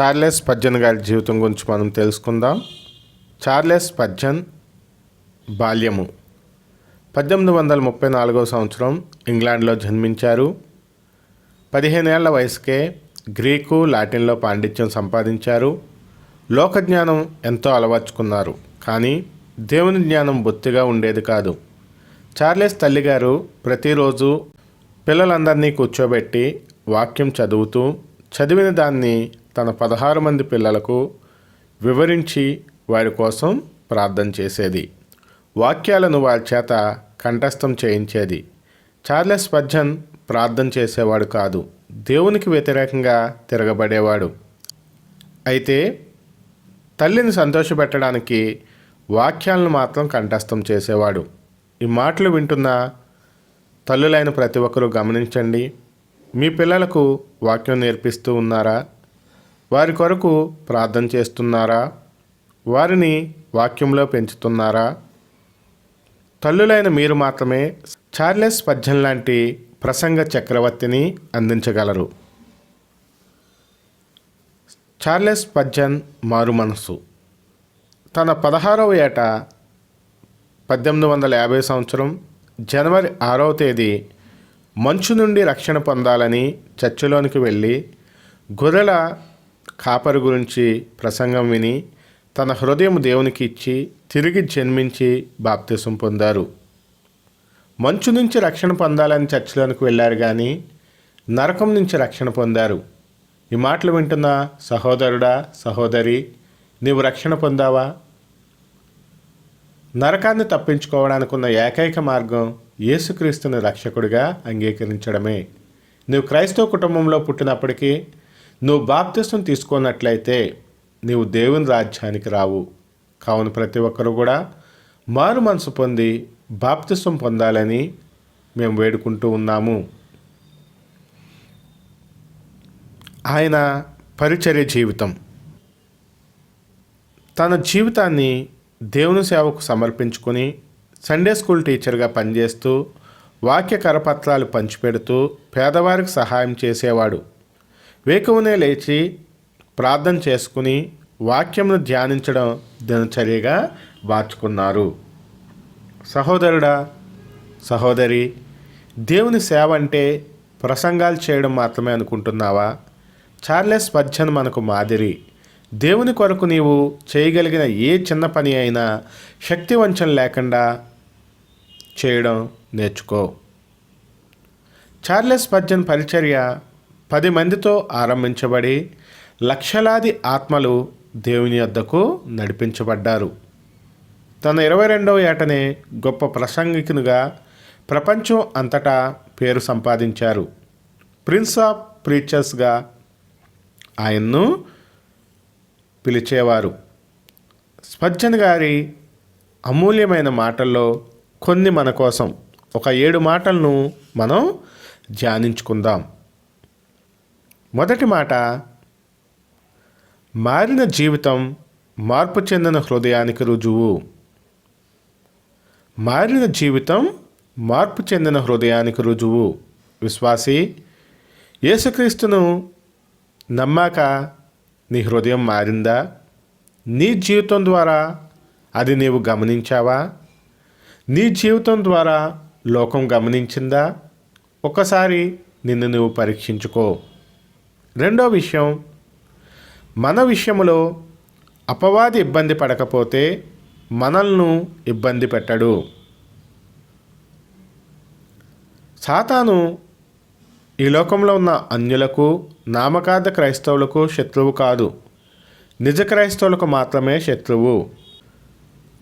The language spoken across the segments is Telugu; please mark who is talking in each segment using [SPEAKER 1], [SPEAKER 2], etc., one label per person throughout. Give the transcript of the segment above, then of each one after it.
[SPEAKER 1] చార్లెస్ పజ్జన్ గారి జీవితం గురించి మనం తెలుసుకుందాం. చార్లెస్ పజ్జన్ బాల్యము. పద్దెనిమిది వందల ముప్పై నాలుగవ సంవత్సరం ఇంగ్లాండ్లో జన్మించారు. పదిహేనేళ్ళ వయసుకే గ్రీకు లాటిన్లో పాండిత్యం సంపాదించారు. లోకజ్ఞానం ఎంతో అలవర్చుకున్నారు కానీ దేవుని జ్ఞానం బొత్తిగా ఉండేది కాదు. చార్లెస్ తల్లిగారు ప్రతిరోజు పిల్లలందరినీ కూర్చోబెట్టి వాక్యం చదువుతూ చదివిన దాన్ని తన పదహారు మంది పిల్లలకు వివరించి వారి కోసం ప్రార్థన చేసేది. వాక్యాలను వారి చేత కంఠస్థం చేయించేది. చార్లెస్ పద్జన్ ప్రార్థన చేసేవాడు కాదు దేవునికి వ్యతిరేకంగా తిరగబడేవాడు. అయితే తల్లిని సంతోషపెట్టడానికి వాక్యాలను మాత్రం కంఠస్థం చేసేవాడు. ఈ మాటలు వింటున్న తల్లులైన ప్రతి ఒక్కరూ గమనించండి మీ పిల్లలకు వాక్యం నేర్పిస్తూ ఉన్నారా? వారి కొరకు ప్రార్థన చేస్తున్నారా? వారిని వాక్యంలో పెంచుతున్నారా? తల్లులైన మీరు మాత్రమే చార్లెస్ పద్యం లాంటి ప్రసంగ చక్రవర్తిని అందించగలరు. చార్లెస్ పద్యన్ మారు మనసు. తన పదహారవ ఏట పద్దెనిమిది వందల యాభై సంవత్సరం జనవరి ఆరవ తేదీ మంచు నుండి రక్షణ పొందాలని చర్చిలోనికి వెళ్ళి గొర్రెల కాపరి గురించి ప్రసంగం విని తన హృదయం దేవునికి ఇచ్చి తిరిగి జన్మించి బాప్తిసం పొందారు. మంచు నుంచి రక్షణ పొందాలని చర్చిలోనికి వెళ్ళారు కానీ నరకం నుంచి రక్షణ పొందారు. ఈ మాటలు వింటున్న సహోదరుడా సహోదరి నీవు రక్షణ పొందావా? నరకాన్ని తప్పించుకోవడానికి ఉన్న ఏకైక మార్గం యేసుక్రీస్తుని రక్షకుడిగా అంగీకరించడమే. నువ్వు క్రైస్తవ కుటుంబంలో పుట్టినప్పటికీ నువ్వు బాప్తిస్తం తీసుకున్నట్లయితే నీవు దేవుని రాజ్యానికి రావు. కావున ప్రతి ఒక్కరు కూడా మారు మనసు పొంది బాప్తిస్వం పొందాలని మేము వేడుకుంటూ ఉన్నాము. ఆయన పరిచర్య జీవితం. తన జీవితాన్ని దేవుని సేవకు సమర్పించుకొని సండే స్కూల్ టీచర్గా పనిచేస్తూ వాక్య కరపత్రాలు పంచిపెడుతూ పేదవారికి సహాయం చేసేవాడు. వేకువనే లేచి ప్రార్థన చేసుకుని వాక్యంను ధ్యానించడం దినచర్యగా మార్చుకున్నారు. సహోదరుడా సహోదరి దేవుని సేవ అంటే ప్రసంగాలు చేయడం మాత్రమే అనుకుంటున్నావా? చార్లెస్ పజ్జన్ మనకు మాదిరి దేవుని కొరకు నీవు చేయగలిగిన ఏ చిన్న పని అయినా శక్తి వంచన లేకుండా చేయడం నేర్చుకో. చార్లెస్ పజ్జన్ పరిచర్య పది మందితో ఆరంభించబడి లక్షలాది ఆత్మలు దేవుని వద్దకు నడిపించబడ్డారు. తన ఇరవై రెండవ ఏటనే గొప్ప ప్రసంగికునిగా ప్రపంచం అంతటా పేరు సంపాదించారు. ప్రిన్స్ ఆఫ్ ప్రీచర్స్గా ఆయన్ను పిలిచేవారు. స్పజ్జన్ గారి అమూల్యమైన మాటల్లో కొన్ని మన కోసం ఒక ఏడు మాటలను మనం ధ్యానించుకుందాం. మొదటి మాట మారిన జీవితం మార్పు చెందిన హృదయానికి రుజువు. మారిన జీవితం మార్పు చెందిన హృదయానికి రుజువు. విశ్వాసి యేసుక్రీస్తును నమ్మాక నీ హృదయం మారిందా? నీ జీవితం ద్వారా అది నీవు గమనించావా? నీ జీవితం ద్వారా లోకం గమనించిందా? ఒకసారి నిన్ను నువ్వు పరీక్షించుకో. రెండో విషయం మన విషయంలో అపవాది ఇబ్బంది పడకపోతే మనల్ను ఇబ్బంది పెట్టడు. సాతాను ఈ లోకంలో ఉన్న అన్యులకు నామకార్థ క్రైస్తవులకు శత్రువు కాదు. నిజ క్రైస్తవులకు మాత్రమే శత్రువు.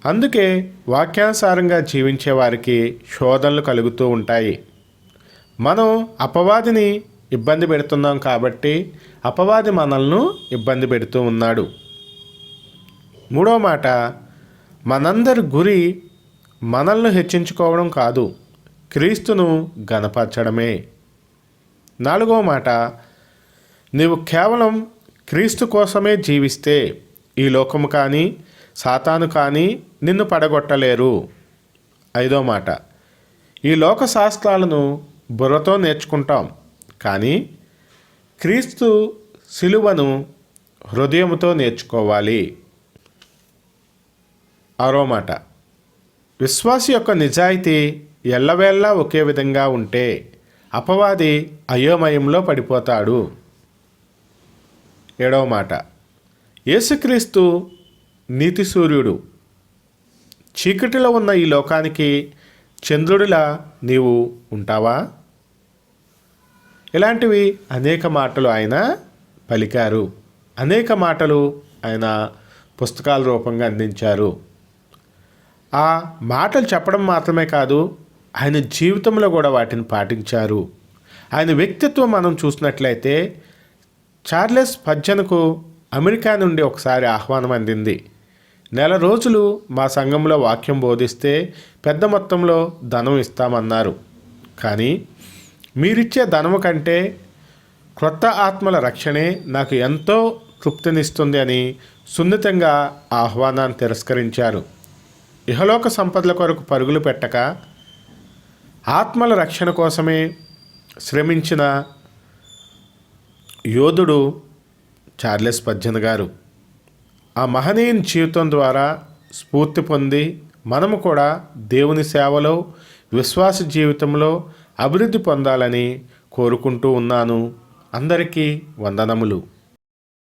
[SPEAKER 1] అందుకే వాక్యానుసారంగా జీవించే వారికి శోధనలు కలుగుతూ ఉంటాయి. మనం అపవాదిని ఇబ్బంది పెడుతున్నాం కాబట్టి అపవాది మనల్ని ఇబ్బంది పెడుతూ ఉన్నాడు. మూడో మాట మనందరి గురి మనల్ని హెచ్చించుకోవడం కాదు క్రీస్తును గనపరచడమే నాలుగో మాట నీవు కేవలం క్రీస్తు కోసమే జీవిస్తే ఈ లోకము కానీ సాతాను కానీ నిన్ను పడగొట్టలేరు. ఐదో మాట ఈ లోక శాస్త్రాలను బుర్రతో నేర్చుకుంటాం. కానీ క్రీస్తు సిలువను హృదయంతో నేర్చుకోవాలి. ఆరో మాట. విశ్వాసి యొక్క నిజాయితీ ఎల్లవేళలా ఒకే విధంగా ఉంటే అపవాది అయోమయంలో పడిపోతాడు. ఏడవ మాట. యేసుక్రీస్తు నీతి సూర్యుడు. చీకటిలో ఉన్న ఈ లోకానికి చంద్రుడిలా నీవు ఉంటావా? ఇలాంటివి అనేక మాటలు ఆయన పలికారు. అనేక మాటలు ఆయన పుస్తకాల రూపంగా అందించారు. ఆ మాటలు చెప్పడం మాత్రమే కాదు ఆయన జీవితంలో కూడా వాటిని పాటించారు. ఆయన వ్యక్తిత్వం మనం చూసినట్లయితే చార్లెస్ పజ్జన్కు అమెరికా నుండి ఒకసారి ఆహ్వానం అందింది. నెల రోజులు మా సంఘంలో వాక్యం బోధిస్తే పెద్ద మొత్తంలో ధనం ఇస్తామన్నారు. కానీ మీరిచ్చే ధనము కంటే క్రొత్త ఆత్మల రక్షణే నాకు ఎంతో తృప్తినిస్తుంది అని సున్నితంగా ఆహ్వానాన్ని తిరస్కరించారు. ఇహలోక సంపదల కొరకు పరుగులు పెట్టక ఆత్మల రక్షణ కోసమే శ్రమించిన యోధుడు చార్లెస్ పద్యన్ గారు. ఆ మహనీయుని జీవితం ద్వారా స్ఫూర్తి పొంది మనము కూడా దేవుని సేవలో విశ్వాస జీవితంలో అభివృద్ధి పొందాలని కోరుకుంటూ ఉన్నాను. అందరికీ వందనములు.